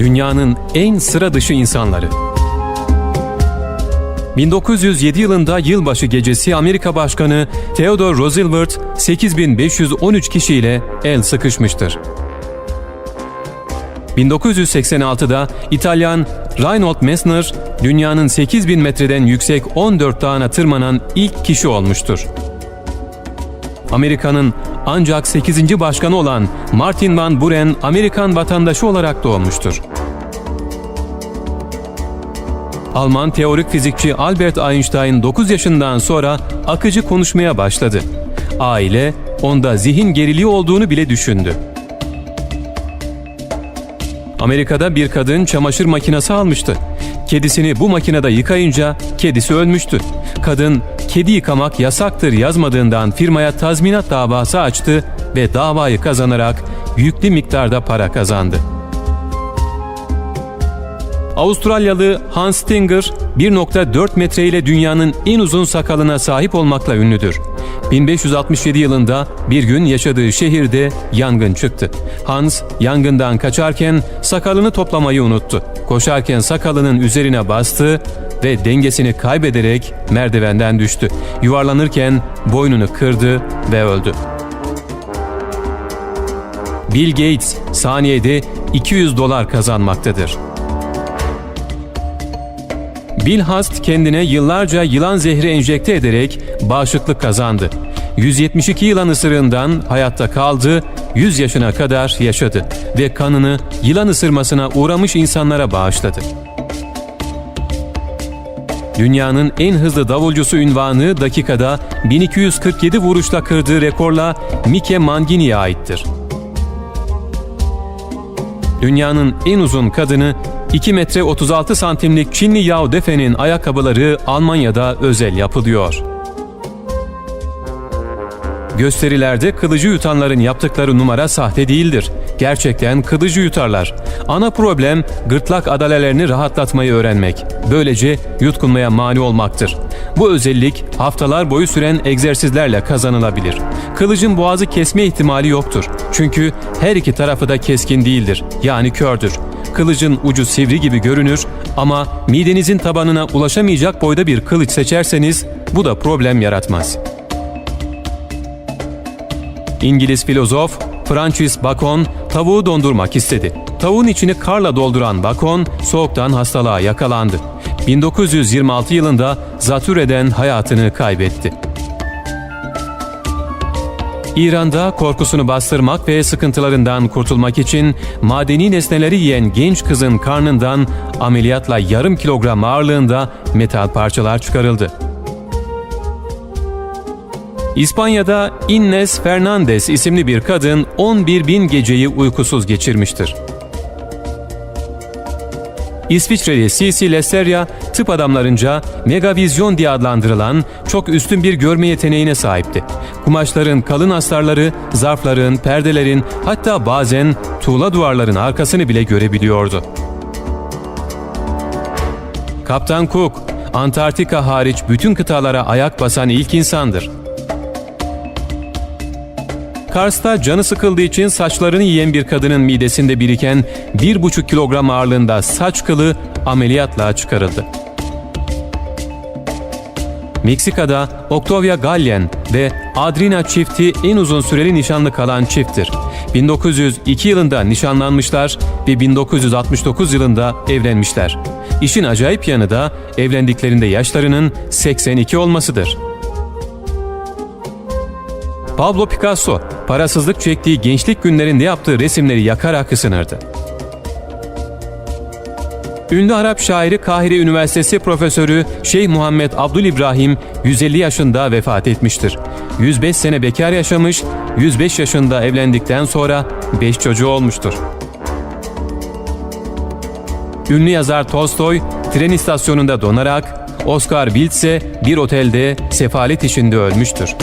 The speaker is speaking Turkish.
Dünyanın en sıra dışı insanları. 1907 yılında yılbaşı gecesi Amerika Başkanı Theodore Roosevelt 8513 kişiyle el sıkışmıştır. 1986'da İtalyan Reinhold Messner dünyanın 8000 metreden yüksek 14 dağına tırmanan ilk kişi olmuştur. Amerika'nın ancak 8. başkanı olan Martin Van Buren Amerikan vatandaşı olarak doğmuştur. Alman teorik fizikçi Albert Einstein 9 yaşından sonra akıcı konuşmaya başladı. Aile onda zihin geriliği olduğunu bile düşündü. Amerika'da bir kadın çamaşır makinesi almıştı. Kedisini bu makinede yıkayınca kedisi ölmüştü. Kadın kedi yıkamak yasaktır yazmadığından firmaya tazminat davası açtı ve davayı kazanarak yüklü miktarda para kazandı. Avustralyalı Hans Stinger 1.4 metre ile dünyanın en uzun sakalına sahip olmakla ünlüdür. 1567 yılında bir gün yaşadığı şehirde yangın çıktı. Hans yangından kaçarken sakalını toplamayı unuttu. Koşarken sakalının üzerine bastı ve dengesini kaybederek merdivenden düştü. Yuvarlanırken boynunu kırdı ve öldü. Bill Gates saniyede 200 dolar kazanmaktadır. Bill Hast kendine yıllarca yılan zehri enjekte ederek bağışıklık kazandı. 172 yılan ısırığından hayatta kaldı, 100 yaşına kadar yaşadı ve kanını yılan ısırmasına uğramış insanlara bağışladı. Dünyanın en hızlı davulcusu ünvanı dakikada 1247 vuruşla kırdığı rekorla Mike Mangini'ye aittir. Dünyanın en uzun kadını 2 metre 36 santimlik Çinli Yao Defe'nin ayakkabıları Almanya'da özel yapılıyor. Gösterilerde kılıcı yutanların yaptıkları numara sahte değildir. Gerçekten kılıcı yutarlar. Ana problem gırtlak adalelerini rahatlatmayı öğrenmek. Böylece yutkunmaya mani olmaktır. Bu özellik haftalar boyu süren egzersizlerle kazanılabilir. Kılıcın boğazı kesme ihtimali yoktur. Çünkü her iki tarafı da keskin değildir. Yani kördür. Kılıcın ucu sivri gibi görünür ama midenizin tabanına ulaşamayacak boyda bir kılıç seçerseniz bu da problem yaratmaz. İngiliz filozof Francis Bacon tavuğu dondurmak istedi. Tavuğun içini karla dolduran Bacon soğuktan hastalığa yakalandı. 1926 yılında zatürreden hayatını kaybetti. İran'da korkusunu bastırmak ve sıkıntılarından kurtulmak için madeni nesneleri yiyen genç kızın karnından ameliyatla yarım kilogram ağırlığında metal parçalar çıkarıldı. İspanya'da Innes Fernandez isimli bir kadın 11 bin geceyi uykusuz geçirmiştir. İsviçreli C.C. Lesterya, tıp adamlarınca megavizyon diye adlandırılan çok üstün bir görme yeteneğine sahipti. Kumaşların kalın astarları, zarfların, perdelerin hatta bazen tuğla duvarların arkasını bile görebiliyordu. Kaptan Cook, Antarktika hariç bütün kıtalara ayak basan ilk insandır. Kars'ta canı sıkıldığı için saçlarını yiyen bir kadının midesinde biriken 1,5 kilogram ağırlığında saç kılı ameliyatla çıkarıldı. Meksika'da Octavia Gallen ve Adrina çifti en uzun süreli nişanlı kalan çifttir. 1902 yılında nişanlanmışlar ve 1969 yılında evlenmişler. İşin acayip yanı da evlendiklerinde yaşlarının 82 olmasıdır. Pablo Picasso, parasızlık çektiği gençlik günlerinde yaptığı resimleri yakarak ısınırdı. Ünlü Arap şairi Kahire Üniversitesi Profesörü Şeyh Muhammed Abdülibrahim 150 yaşında vefat etmiştir. 105 sene bekar yaşamış, 105 yaşında evlendikten sonra 5 çocuğu olmuştur. Ünlü yazar Tolstoy tren istasyonunda donarak, Oscar Wilde ise bir otelde sefalet içinde ölmüştür.